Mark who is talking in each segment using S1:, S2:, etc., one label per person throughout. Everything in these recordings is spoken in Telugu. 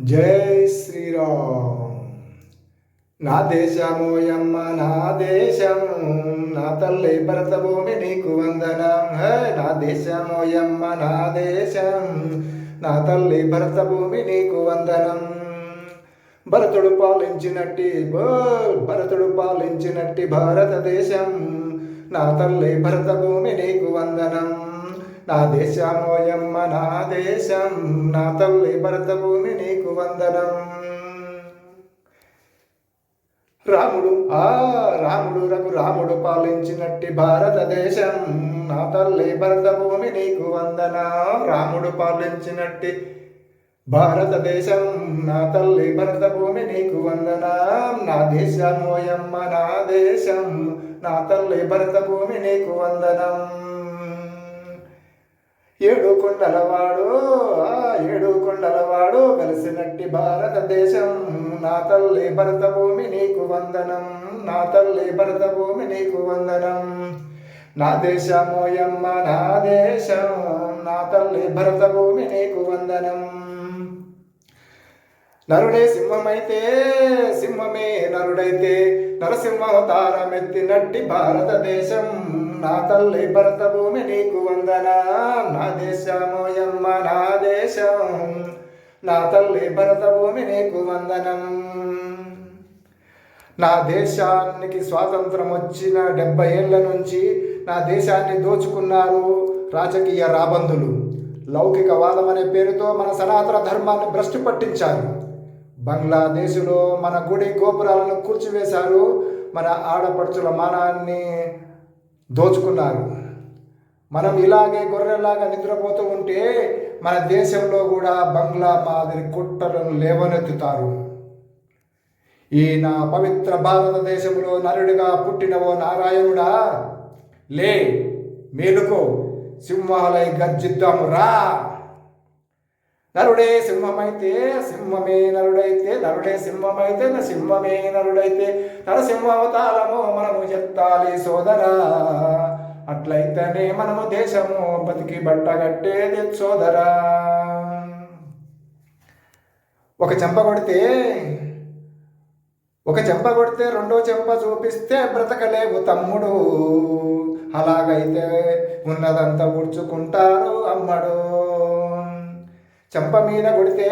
S1: జై శ్రీరామ్. నా దేశమోయమ్మ నా దేశం నా తల్లి భరత భూమి నీకు వందనం. హే నా దేశమోయమ్మ నా దేశం నా తల్లి భరత భూమి నీకు వందనం. భరతుడు పాలించినట్టి బోల్ భరతుడు పాలించినట్టి భారతదేశం నా తల్లి భరత భూమి నీకు వందనం. నా దేశమోయమ్మ నా దేశం నా తల్లి భరత భూమి నీకు వందనం. రాముడు ఆ రాముడు రఘు రాముడు పాలించినట్టి భారతదేశం నా తల్లి భరత భూమి నీకు వందన. రాముడు పాలించినట్టి భారతదేశం నా తల్లి భరత భూమి నీకు వందన. నా దేశమోయమ్మ నా దేశం నా తల్లి భరత భూమి నీకు వందనం. ఏడు కొండలవాడు ఏడు కొండలవాడు కలిసినట్టి భారతదేశం. నా తల్లి భరత భూమి నీకు వందనం నా తల్లి భరత భూమి నీకు వందనం. నా దేశమోయమ్మ నా దేశం నా తల్లి భరత భూమి నీకు వందనం. నరుడే సింహమైతే సింహమే నరుడైతే నరసింహావతారమెత్తినట్టి భారతదేశం. నా తల్లి భరత భూమి నీకు వందన. నా దేశమోయమ్మ నా దేశం. నా తల్లి భరత భూమి నీకు వందనం. నా దేశానికి స్వాతంత్రం వచ్చిన డెబ్బై ఏళ్ళ నుంచి నా దేశాన్ని దోచుకున్నారు రాజకీయ రాబందులు. లౌకికవాదం అనే పేరుతో మన సనాతన ధర్మాన్ని భ్రష్టు పట్టించారు. బంగ్లాదేశ్లో మన గుడి గోపురాలను కూల్చివేశారు. మన ఆడపడుచుల మానాన్ని దోచుకున్నారు. మనం ఇలాగే గొర్రెలాగా నిద్రపోతూ ఉంటే మన దేశంలో కూడా బంగ్లా మాదిరి కుట్రలను లేవనెత్తుతారు. ఈ నా పవిత్ర భారతదేశంలో నరుడిగా పుట్టినవో నారాయణుడా లే మేలుకో సింహాలై గర్జిద్దాము రా! నరుడే సింహమైతే సింహమే నరుడైతే నరుడే సింహమైతే నా సింహమే నరుడైతే నరసింహావతారము మనము చెత్తాలి సోదరా. అట్లయితేనే మనము దేశము బతికి బట్టగట్టేది సోదరా. ఒక చెంప కొడితే ఒక చెంప కొడితే రెండో చెంప చూపిస్తే బ్రతకలేవు తమ్ముడు. అలాగైతే ఉన్నదంతా ఊడ్చుకుంటారు అమ్మడు. చెంప మీద కొడితే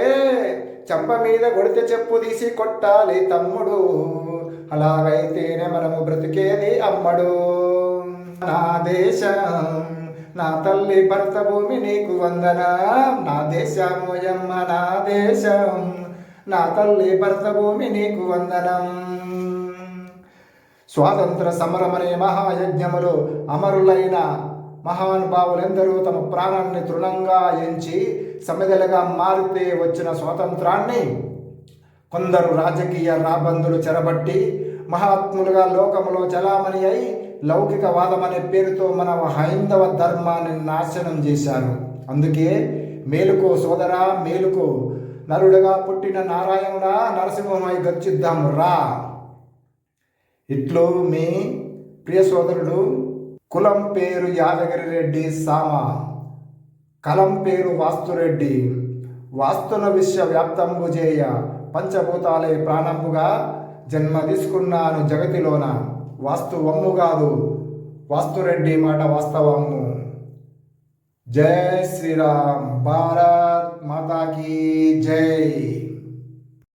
S1: చెంప మీద కొడితే చెప్పు తీసి కొట్టాలి తమ్ముడు. అలాగైతేనే మనము బ్రతికేది అమ్మడు. నా దేశం నా తల్లి భర్త భూమి నీకు వందన. నా దేశమోయమ్మ నా దేశం నా తల్లి భర్త భూమి నీకు వందనం. స్వాతంత్ర సమరమనే మహాయజ్ఞములు అమరులైన మహానుభావులెందరూ తమ ప్రాణాన్ని తృణంగా ఎంచి సమిదలుగా మారితే వచ్చిన స్వాతంత్రాన్ని కొందరు రాజకీయ రాబందులు చెరబట్టి మహాత్ములుగా లోకములో చలామణి అయి లౌకిక వాదమనే పేరుతో మన హైందవ ధర్మాన్ని నాశనం చేశారు. అందుకే మేలుకో సోదరా మేలుకో నరుడుగా పుట్టిన నారాయణుడా నరసింహమై గర్చిద్దాం రా. ఇట్లో మీ ప్రియ సోదరుడు కులం పేరు యాదగిరి రెడ్డి సామ. కలం పేరు వాస్తురెడ్డి వాస్తుల విశ్వవ్యాప్తంబు చేయ పంచభూతాలే ప్రాణంబుగా జన్మ తీసుకున్నాను జగతిలోన. వాస్తు వమ్ము కాదు వాస్తురెడ్డి మాట వాస్తవము. జై శ్రీరామ్. భారత్ మాతాకి జై.